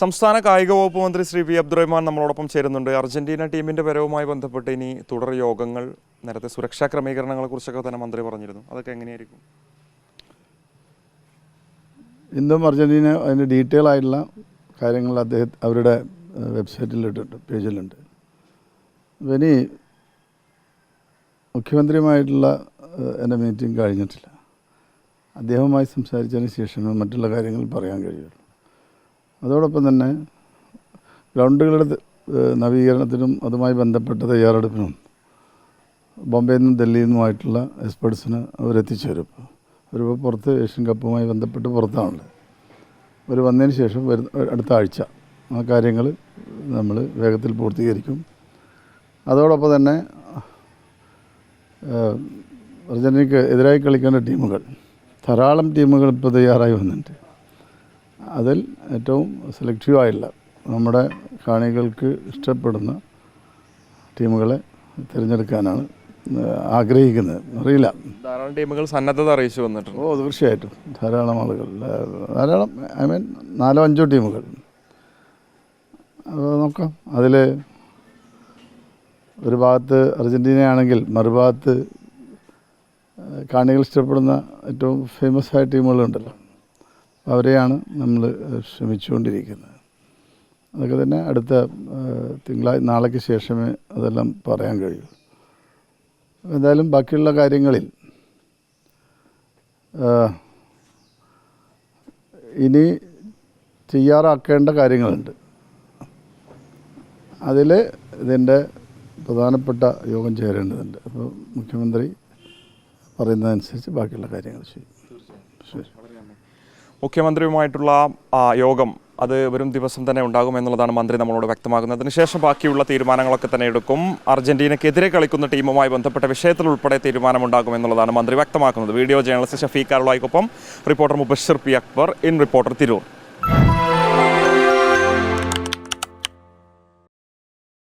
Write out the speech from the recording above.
സംസ്ഥാന കായിക വകുപ്പ് മന്ത്രി ശ്രീ വി അബ്ദുറഹ്മാൻ നമ്മളോടൊപ്പം ചേരുന്നുണ്ട്. അർജന്റീന ടീമിന്റെ വരവുമായി ബന്ധപ്പെട്ട് ഇനി തുടർ യോഗങ്ങൾ നേരത്തെ സുരക്ഷാ ക്രമീകരണങ്ങളെ കുറിച്ചൊക്കെ തന്നെ മന്ത്രി പറഞ്ഞിരുന്നു. അതൊക്കെ എങ്ങനെയായിരിക്കും? ഇന്നും അർജന്റീന അതിന്റെ ഡീറ്റെയിൽ ആയിട്ടുള്ള കാര്യങ്ങൾ അദ്ദേഹം അവരുടെ വെബ്സൈറ്റിലിട്ടുണ്ട് പേജിലുണ്ട്. ഇനി മുഖ്യമന്ത്രിയുമായിട്ടുള്ള എന്റെ മീറ്റിംഗ് കഴിഞ്ഞിട്ടില്ല. അദ്ദേഹവുമായി സംസാരിച്ചതിന് ശേഷമേ മറ്റുള്ള കാര്യങ്ങൾ പറയാൻ കഴിയുള്ളൂ. അതോടൊപ്പം തന്നെ ഗ്രൗണ്ടുകളുടെ നവീകരണത്തിനും അതുമായി ബന്ധപ്പെട്ട തയ്യാറെടുപ്പിനും ബോംബെയിൽ നിന്നും ഡൽഹിയിൽ നിന്നുമായിട്ടുള്ള എക്സ്പേർട്സിന് അവരെത്തിച്ചു വരും ഇപ്പോൾ അവരിപ്പോൾ പുറത്ത് ഏഷ്യൻ കപ്പുമായി ബന്ധപ്പെട്ട് പുറത്താണുള്ളത്. അവർ വന്നതിന് ശേഷം വരുന്ന അടുത്ത ആഴ്ച ആ കാര്യങ്ങൾ നമ്മൾ വേഗത്തിൽ പൂർത്തീകരിക്കും. അതോടൊപ്പം തന്നെ അർജന്റീനയ്ക്ക് എതിരായി കളിക്കേണ്ട ടീമുകൾ ധാരാളം ടീമുകൾ ഇപ്പോൾ തയ്യാറായി വന്നിട്ടുണ്ട്. അതിൽ ഏറ്റവും സെലക്റ്റീവായുള്ള നമ്മുടെ കാണികൾക്ക് ഇഷ്ടപ്പെടുന്ന ടീമുകളെ തിരഞ്ഞെടുക്കാനാണ് ആഗ്രഹിക്കുന്നത്. അറിയില്ല. ധാരാളം ടീമുകൾ സന്നദ്ധത അറിയിച്ചു വന്നിട്ടുണ്ട്. ഓ തീർച്ചയായിട്ടും. ധാരാളം ആളുകൾ. ധാരാളം ഐ മീൻ നാലോ അഞ്ചോ ടീമുകൾ. അത് നോക്കാം. അതിൽ ഒരു ഭാഗത്ത് അർജന്റീനയാണെങ്കിൽ മറുഭാഗത്ത് കാണികൾ ഇഷ്ടപ്പെടുന്ന ഏറ്റവും ഫേമസ് ആയ ടീമുകളുണ്ടല്ലോ. അവരെയാണ് നമ്മൾ ശ്രമിച്ചുകൊണ്ടിരിക്കുന്നത്. അതൊക്കെ തന്നെ അടുത്ത തിങ്കളാഴ്ച നാളേക്ക് ശേഷമേ അതെല്ലാം പറയാൻ കഴിയൂ. എന്തായാലും ബാക്കിയുള്ള കാര്യങ്ങളിൽ ഇനി ചെയ്യാറാക്കേണ്ട കാര്യങ്ങളുണ്ട്. അതിൽ ഇതിന്റെ പ്രധാനപ്പെട്ട യോഗം ചേരേണ്ടതുണ്ട്. അപ്പോൾ മുഖ്യമന്ത്രി പറയുന്നതനുസരിച്ച് ബാക്കിയുള്ള കാര്യങ്ങൾ ചെയ്യും. ശരി. മുഖ്യമന്ത്രിയുമായിട്ടുള്ള യോഗം അത് വരും ദിവസം തന്നെ ഉണ്ടാകും എന്നുള്ളതാണ് മന്ത്രി നമ്മളോട് വ്യക്തമാക്കുന്നത്. അതിനുശേഷം ബാക്കിയുള്ള തീരുമാനങ്ങളൊക്കെ തന്നെ എടുക്കും. അർജന്റീനയ്ക്കെതിരെ കളിക്കുന്ന ടീമുമായി ബന്ധപ്പെട്ട വിഷയത്തിൽ ഉൾപ്പെടെ തീരുമാനമുണ്ടാകും എന്നുള്ളതാണ് മന്ത്രി വ്യക്തമാക്കുന്നത്. Video journalist Shafeeq കാർലോയ്ക്കൊപ്പം reporter Mubashir P Akbar in reporter Tirur.